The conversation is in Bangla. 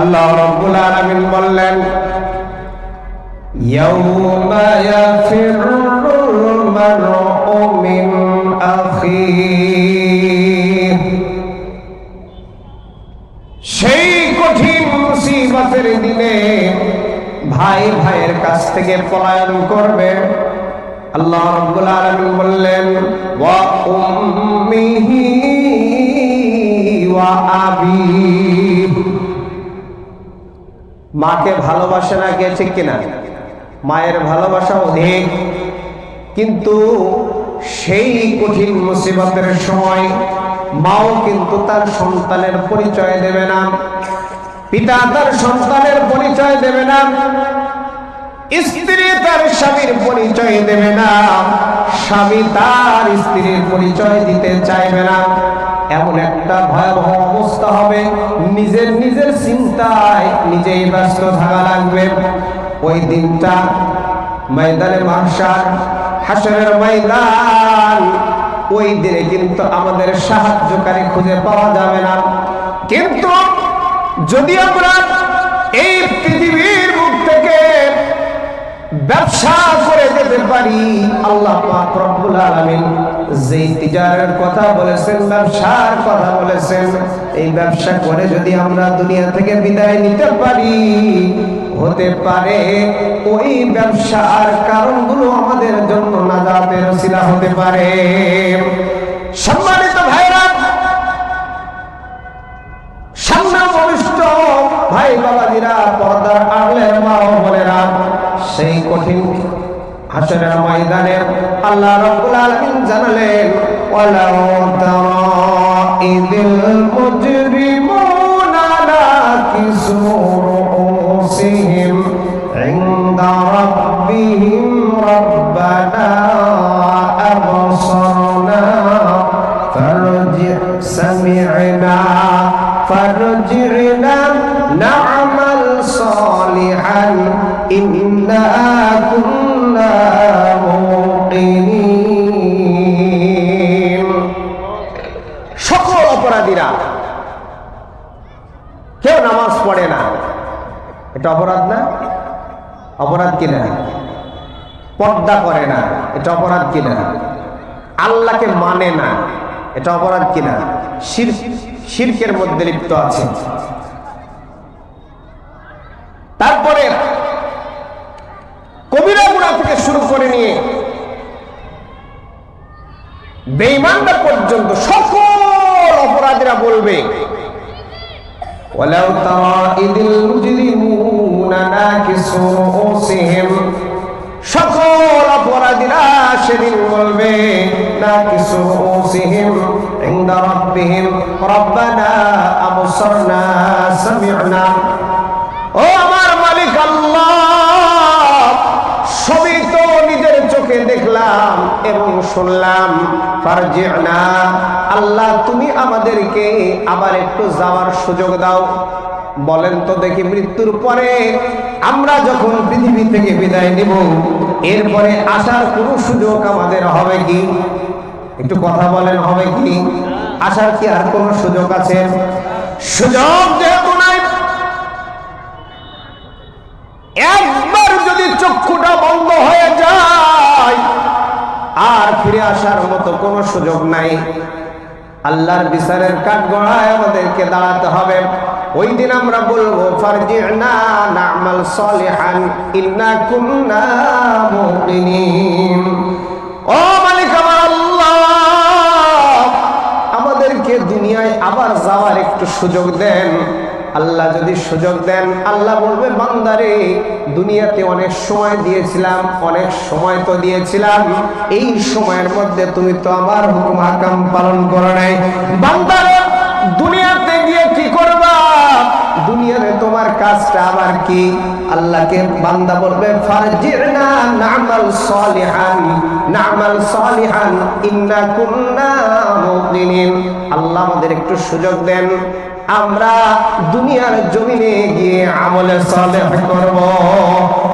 আল্লাহ রব্বুল আলামিন বললেন, ইয়াউমা ইয়াফিরুল মারউ মিন আখিহ। সেই কঠিন মুসিবতের দিনে ভাই ভাইয়ের কাছ থেকে পলায়ন করবে। আল্লাহ রাব্বুল আলামিন বললেন, ওয়া উম্মিহি ওয়া আবি মাকে ভালোবাসে না কে, ঠিক কিনা? মায়ের ভালোবাসা অধিক। কিন্তু সেই কঠিন মুসিবতের সময় মাও কিন্তু তার সন্তানের পরিচয় দেবে না। পিতা তার সন্তানের পরিচয় দেবে না। স্ত্রী তার স্বামীর পরিচয় দেবে না। স্বামী তার স্ত্রীর পরিচয় দিতে চাইবে না। এমন একটা ভয়াবহ অবস্থা হবে। নিজের নিজের চিন্তায় নিজেই ব্যস্ত থাকা লাগবে। ওই দিনটা ময়দানে মার্শাল হাসরের ময়দান, ওই দিনে কিন্তু আমাদের সাহায্যকারী খুঁজে পাওয়া যাবে না। কিন্তু যদি আমরা এই থেকে ব্যবসা করে যেতে পারি আল্লাহ রব্বুল আলামিন যে তিজারের কথা বলেছেন, ব্যবসার কথা বলেছেন, এই ব্যবসা করে যদি আমরা দুনিয়া থেকে বিদায় নিতে পারি, হতে পারে ওই ব্যবসার কারণগুলো আমাদের জন্য নাজাতের ওসিলা হতে পারে। সম্মানিত সেই কঠিন হাসরের ময়দানে আল্লাহ রাব্বুল আলামিন জানালেন ওয়ালাউ তারা ইদিল মুজরিমুনা নাকিসু রুউসিহিম ইনদা রাব্বিহিম রাব্বানা আবসারনা ফারজি' সামি'না فارجعنا نعمل صالحا إنا كنا موقنين সকল অপরাধীরা কেউ নামাজ পড়ে না এটা অপরাধ না অপরাধ কিনা পর্দা করে না এটা অপরাধ কিনা আল্লাহকে মানে না এটা অপরাধ কিনা শির শিরকের মধ্যে লিপ্ত আছে বেইমানরা পর্যন্ত সকল অপরাধীরা বলবে ولو ترى إذ المجرمون ناكسوا رؤوسهم সকল অপরাধীরা সেদিন বলবে না কিছু ওসিহিম عند ربهم ربنا أبصرنا سمعنا ও আমার মালিক আল্লাহ সবই তো নিজের চোখে দেখলাম এবং শুনলাম ফারজি'না আল্লাহ, তুমি আমাদেরকে আবার একটু যাওয়ার সুযোগ দাও। বলেন তো দেখি মৃত্যুর পরে আমরা যখন পৃথিবী থেকে বিদায় নিব, এরপরে আসার কোনো সুযোগ আমাদের হবে কি? একটু কথা বলেন, হবে কি? আসার কি আর কোনো সুযোগ আছে? সুযোগ যেহেতু নাই। একবার যদি চক্ষুটা বন্ধ হয়ে আর ফিরে আসার মতো কোনো সুযোগ নাই। আল্লাহর বিচারের কাঠ গড়ায় আমাদেরকে দাঁড়াতে হবে। ওই দিন আমরা বলব আমাদেরকে দুনিয়ায় আবার যাওয়ার একটু সুযোগ দেন। আল্লাহ যদি সুযোগ দেন, আল্লাহ বলবে, বান্দারে, দুনিয়াতে অনেক সময় দিয়েছিলাম, অনেক সময় তো দিয়েছিলাম। এই সময়ের মধ্যে তুমি তো আমার হুকুম হাকাম পালন করো নাই। বান্দারে, দুনিয়াতে গিয়ে কি করবা? দুনিয়াতে তোমার কাজটা আবার কি? আল্লাহকে বান্দা বলবে, ফারজি'না না'মাল সলিহান না'মাল সলিহান, ইন্না কুন্না মুকিনিন আল্লাহ আমাদের একটু সুযোগ দেন। আমরা দুনিয়ার জমিনে গিয়ে আমলে সালেহ করব।